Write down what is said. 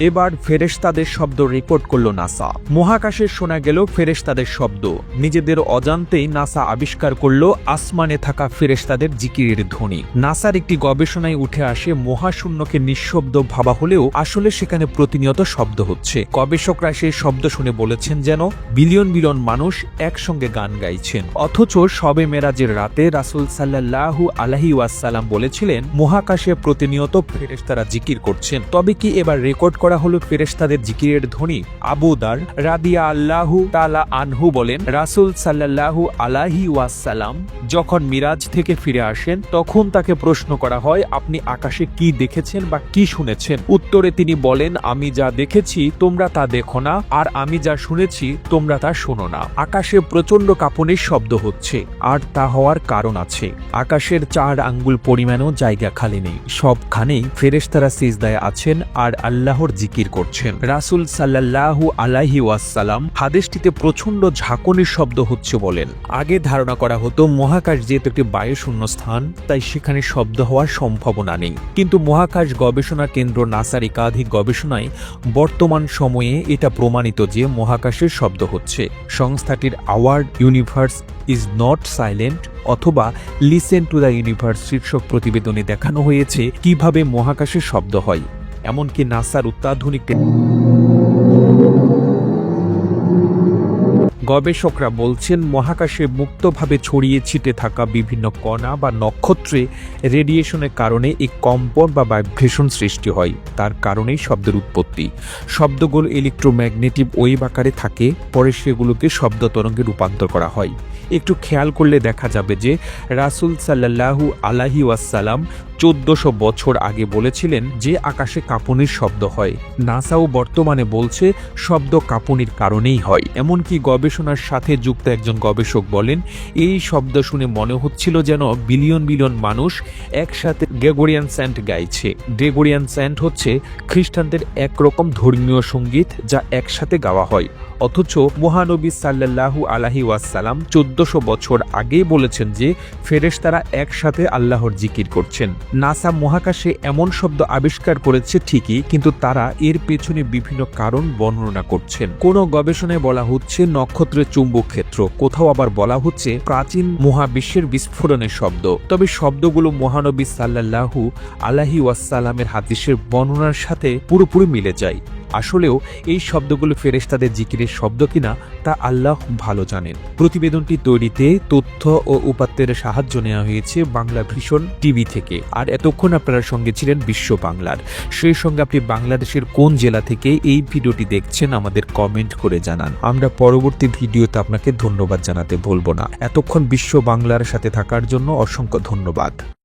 এবার ফেরেশতাদের শব্দ রেকর্ড করল নাসা। মহাকাশে শোনা গেল ফেরেশতাদের শব্দ। নিজেদের অজান্তেই নাসা আবিষ্কার করল আসমানে থাকা ফেরেশতাদের জিকিরের ধ্বনি। নাসার একটি গবেষণায় উঠে আসে, মহাশূন্যকে নিঃশব্দ ভাবা হলেও আসলে সেখানে প্রতিনিয়ত শব্দ হচ্ছে। গবেষকরা সেই শব্দ শুনে বলেছেন যেন, বিলিয়ন বিলিয়ন মানুষ একসঙ্গে গান গাইছেন। অথচ সবে মেরাজের রাতে রাসুল সাল্লাহু আলাহি ওয়াসাল্লাম বলেছিলেন, মহাকাশে প্রতিনিয়ত ফেরেশতারা জিকির করছেন। তবে কি এবার রেকর্ড করা হলো ফেরেশতাদের জিকিরের ধ্বনি। আবুদার রাদিয়া আল্লাহু তালা আনহু বলেন, রাসুল সাল্লাহু আলাহি ওয়াসাল্লাম যখন মিরাজ থেকে ফিরে আসেন, তখন তাকে প্রশ্ন করা হয়, আপনি আকাশে কি দেখেছেন বা কি শুনেছেন? উত্তরে তিনি বলেন, আমি যা দেখেছি, তোমরা তা দেখো না, আর আমি যা শুনেছি, তোমরা তা শোনো না। আকাশে প্রচণ্ড কাঁপনের শব্দ হচ্ছে, আর তা হওয়ার কারণ আছে। আকাশের চার আঙ্গুল পরিমাণও জায়গা খালি নেই। সবখানেই ফেরেশতারা সিজদায় আছেন, আর আল্লাহর জিকির করছেন। রাসুল সাল্লাল্লাহু আলাহি ওয়াসাল্লাম হাদেশটিতে প্রচণ্ড ঝাঁকনির শব্দ হচ্ছে বলেন। আগে ধারণা করা হতো মহাকাশ যেহেতু একটি বায়ুশূন্য স্থান, তাই সেখানে শব্দ হওয়ার সম্ভাবনা নেই। কিন্তু মহাকাশ গবেষণা কেন্দ্র নাসার একাধিক গবেষণায় বর্তমান সময়ে এটা প্রমাণিত যে মহাকাশের শব্দ হচ্ছে। সংস্থাটির award universe is not silent অথবা লিসেন টু দ্য ইউনিভার্স শীর্ষক প্রতিবেদনে দেখানো হয়েছে কীভাবে মহাকাশে শব্দ হয়। এমনকি নাসার অত্যাধুনিক গবেষকরা বলছেন, মহাকাশে মুক্তভাবে ছড়িয়ে ছিটে থাকা বিভিন্ন কণা বা নক্ষত্রে রেডিয়েশনের কারণে এই কম্পন বা ভাইব্রেশন সৃষ্টি হয়। তার কারণেই শব্দের উৎপত্তি। শব্দগুলো ইলেকট্রোম্যাগনেটিভ ওয়েভ আকারে থাকে, পরে সেগুলোকে শব্দ তরঙ্গে রূপান্তর করা হয়। একটু খেয়াল করলে দেখা যাবে যে রাসুল সাল্লাহু আলাহি ওয়াসাল্লাম চোদ্দশো বছর আগে বলেছিলেন যে আকাশে কাঁপুনির শব্দ হয়। নাসাও বর্তমানে বলছে শব্দ কাঁপুনির কারণেই হয়। এমনকি গবেষণার সাথে যুক্ত একজন গবেষক বলেন, এই শব্দ শুনে মনে হচ্ছিল যেন বিলিয়ন বিলিয়ন মানুষ একসাথে গ্রেগোরিয়ান স্যান্ট গাইছে। গ্রেগোরিয়ান স্যান্ট হচ্ছে খ্রিস্টানদের একরকম ধর্মীয় সংগীত যা একসাথে গাওয়া হয়। অথচ মহানবী সাল্লাল্লাহু আলাহি ওয়াসাল্লাম চোদ্দশো বছর আগেই বলেছেন যে, ফেরেশতারা একসাথে আল্লাহর জিকির করছেন। নাসা মহাকাশে এমন শব্দ আবিষ্কার করেছে ঠিকই, কিন্তু তারা এর পেছনে বিভিন্ন কারণ বর্ণনা করছেন। কোন গবেষণায় বলা হচ্ছে নক্ষত্রের চুম্বক ক্ষেত্র, কোথাও আবার বলা হচ্ছে প্রাচীন মহাবিশ্বের বিস্ফোরণের শব্দ। তবে শব্দগুলো মহানবী সাল্লাল্লাহু আলাহি ওয়াসাল্লামের হাদিসের বর্ণনার সাথে পুরোপুরি মিলে যায়। আসলেও এই শব্দগুলো ফেরেশতাদের জিকিরের শব্দ কিনা তা আল্লাহ ভালো জানেন। প্রতিবেদনটি তৈরিতে তথ্য ও উপাত্তের সাহায্য নেওয়া হয়েছে বাংলা ভীষণ টিভি থেকে। আর এতক্ষণ আপনারা সঙ্গে ছিলেন বিশ্ব বাংলার। সেই সঙ্গে আপনি বাংলাদেশের কোন জেলা থেকে এই ভিডিওটি দেখছেন আমাদের কমেন্ট করে জানান। আমরা পরবর্তী ভিডিওতে আপনাকে ধন্যবাদ জানাতে ভুলব না। এতক্ষণ বিশ্ব বাংলার সাথে থাকার জন্য অসংখ্য ধন্যবাদ।